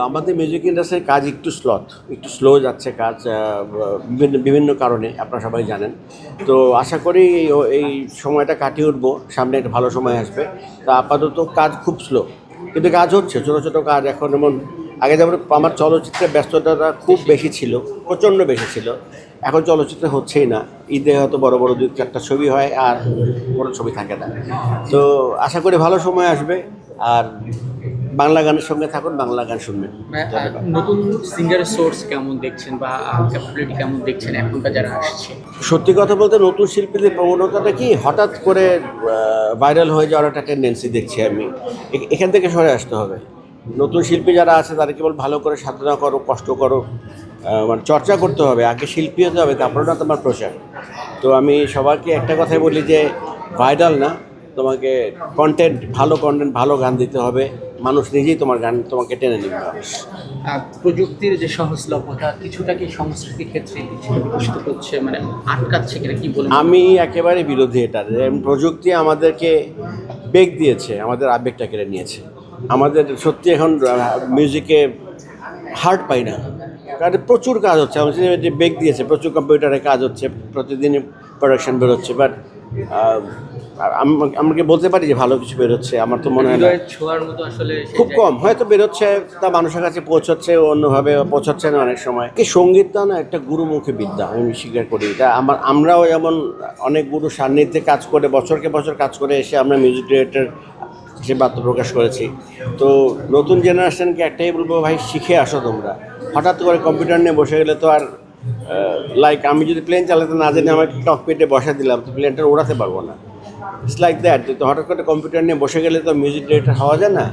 আমাদের মিউজিক ইন্ডাস্ট্রির কাজ একটু স্লথ একটু স্লো যাচ্ছে কাজ বিভিন্ন বিভিন্ন কারণে, আপনারা সবাই জানেন। তো আশা করি এই- সময়টা কাটিয়ে উঠবো, সামনে একটা ভালো সময় আসবে। তা আপাতত কাজ খুব স্লো কিন্তু কাজ হচ্ছে, ছোটো ছোটো কাজ এখন যেমন, আগে যেমন আমার চলচ্চিত্রের ব্যস্ততাটা খুব বেশি ছিল, প্রচণ্ড বেশি ছিল, এখন চলচ্চিত্র হচ্ছেই না। ঈদে হয়তো বড় বড় দুই, চারটা ছবি হয়, আর বড় ছবি থাকে না। তো আশা করি ভালো সময় আসবে, আর বাংলা গানের সঙ্গে থাকুন বাংলা গান শুনবেন। মানে, নতুন সিঙ্গার সোর্স কেমন দেখছেন বা ক্যাপাবিলিটি কেমন দেখছেন এখনকার যারা আসছে? সত্যি কথা বলতে নতুন শিল্পীদের প্রবণতাটা কি? হঠাৎ করে ভাইরাল হয়ে যাওয়ার একটা টেন্ডেন্সি দেখছি আমি। এখান থেকে সরে আসতে হবে। নতুন শিল্পী যারা আছে তারা কেবল ভালো করে সাধনা করো কষ্ট করো মানে চর্চা করতে হবে আগে শিল্পী হতে হবে তারপরে না তোমার প্রচার। তো আমি সবাইকে একটা কথাই বলি যে ভাইরাল না তোমাকে কন্টেন্ট ভালো কন্টেন্ট ভালো গান দিতে হবে। মানুষ নিজেই তোমার গান তোমাকে টেনে নেবে। আহ, প্রযুক্তির যে সহজলভ্যতা কিছুটা কি সংস্কৃতির ক্ষেত্রে বিকশিত করছে? মানে আটকাচ্ছে কিনা কি বলেন আমি একেবারে বিরোধী এটা। যে প্রযুক্তি আমাদেরকে বেগ দিয়েছে আমাদের আবেগটা কেড়ে নিয়েছে। আমাদের সত্যি এখন মিউজিকে হার্ট পাই না। কারণ প্রচুর কাজ হচ্ছে। আমাদের যে বেগ দিয়েছে প্রচুর কম্পিউটারে কাজ হচ্ছে প্রতিদিনই প্রোডাকশন বেরোচ্ছে বাট আমাকে বলতে পারি যে ভালো কিছু বেরোচ্ছে আমার তো মনে হয় ছোঁয়ার মতো আসলে খুব কম হয়তো বেরোচ্ছে তা মানুষের কাছে পৌঁছচ্ছে অন্যভাবে পৌঁছচ্ছে না অনেক সময়। কি সঙ্গীতটা না একটা গুরুমুখী বিদ্যা আমি স্বীকার করি। এটা আমার আমরাও যেমন অনেক গুরু সান্নিধ্যে কাজ করে বছরকে বছর কাজ করে এসে আমরা মিউজিক ডিরেক্টর হিসেবে আত্মপ্রকাশ করেছি। তো নতুন জেনারেশনকে একটাই বলব ভাই শিখে আসো তোমরা। হঠাৎ করে কম্পিউটার নিয়ে বসে গেলে তো আর লাইক আমি যদি প্লেন চালাতে না জানি আমাকে ককপিটে বসা দিলাম তো প্লেনটা ওড়াতে পারব না। ইটস লাইক দ্যাট হঠাৎ করে কম্পিউটার নিয়ে বসে গেলে তো মিউজিক ডিরেক্টর হওয়া যায় না।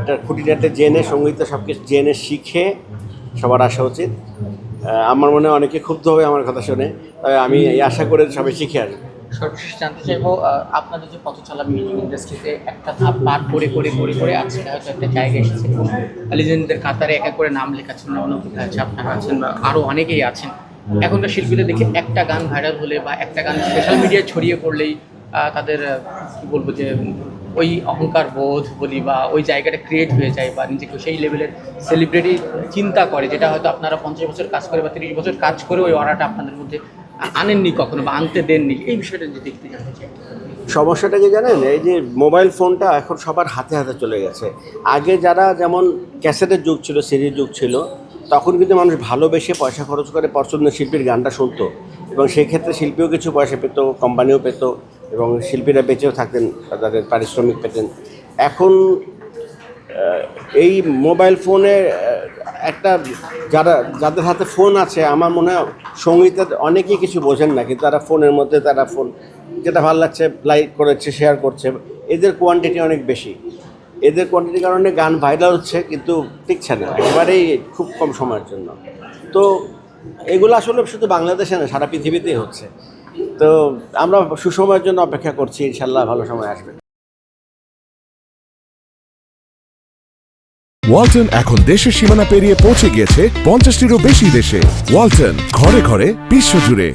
এটা খুঁটিনাটি জেনে, সংগীত সব কিছু জেনে শিখে সবার আসা উচিত। আমার মনে হয় অনেকে ক্ষুব্ধ হবে আমার কথা শুনে। তবে আমি এই আশা করে সবাই শিখে আসব। সর্বশেষ জানতে চাইব আপনাদের যে পথ চলা মিউজিক ইন্ডাস্ট্রিতে একটা ধাপ পার করে করে করে করে আজকে হয়তো একটা জায়গায় এসেছে। লিজেন্ডদের কাতারে এক করে নাম লেখাচ্ছেন অনুভূতি আছে আপনারা আছেন বা আরও অনেকেই আছেন। এখনকার শিল্পীদের দেখে একটা গান ভাইরাল হলে বা একটা গান সোশ্যাল মিডিয়ায় ছড়িয়ে পড়লেই তাদের কি বলব যে, ওই অহংকার বোধ বলি বা ওই জায়গাটা ক্রিয়েট হয়ে যায় বা নিজেকে সেই লেভেলের সেলিব্রিটি চিন্তা করে, যেটা হয়তো আপনারা পঞ্চাশ বছর কাজ করে বা তিরিশ বছর কাজ করে ওই অরাটা আপনাদের মধ্যে আনেননি কখনো বা আনতে দেননি। এই বিষয়টা যদি দেখতে জানতে চাই। সমস্যাটা কি জানেন? এই যে মোবাইল ফোনটা এখন সবার হাতে হাতে চলে গেছে। আগে যারা যেমন ক্যাসেটের যুগ ছিল সিডির যুগ ছিল, তখন কিন্তু মানুষ ভালোবেসে পয়সা খরচ করে পছন্দের শিল্পীর গানটা শুনতো। এবং সেই ক্ষেত্রে শিল্পীও কিছু পয়সা পেত কোম্পানিও পেত। এবং শিল্পীরা বেঁচেও থাকতেন তাদের পারিশ্রমিক পেতেন। এখন এই মোবাইল ফোনে একটা যারা, যাদের হাতে ফোন আছে, আমার মনে হয় সঙ্গীতের অনেকেই কিছু বোঝেন না, কিন্তু তারা ফোনের মধ্যে তারা ফোন, যেটা ভালো লাগছে, লাইক করেছে, শেয়ার করছে, এদের কোয়ান্টিটি অনেক বেশি। এদের কোয়ান্টিটির কারণে গান ভাইরাল হচ্ছে, কিন্তু টিকছে না, একেবারেই খুব কম সময়ের জন্য। তো এগুলো আসলে শুধু বাংলাদেশে না, সারা পৃথিবীতেই হচ্ছে। তো আমরা সুসময়ের জন্য অপেক্ষা করছি, ইনশাল্লাহ ভালো সময় আসবে। ওয়ালটন এখন দেশের সীমানা পেরিয়ে পৌঁছে গিয়েছে পঞ্চাশটিরও বেশি দেশে। ওয়ালটন, ঘরে ঘরে, বিশ্বজুড়ে।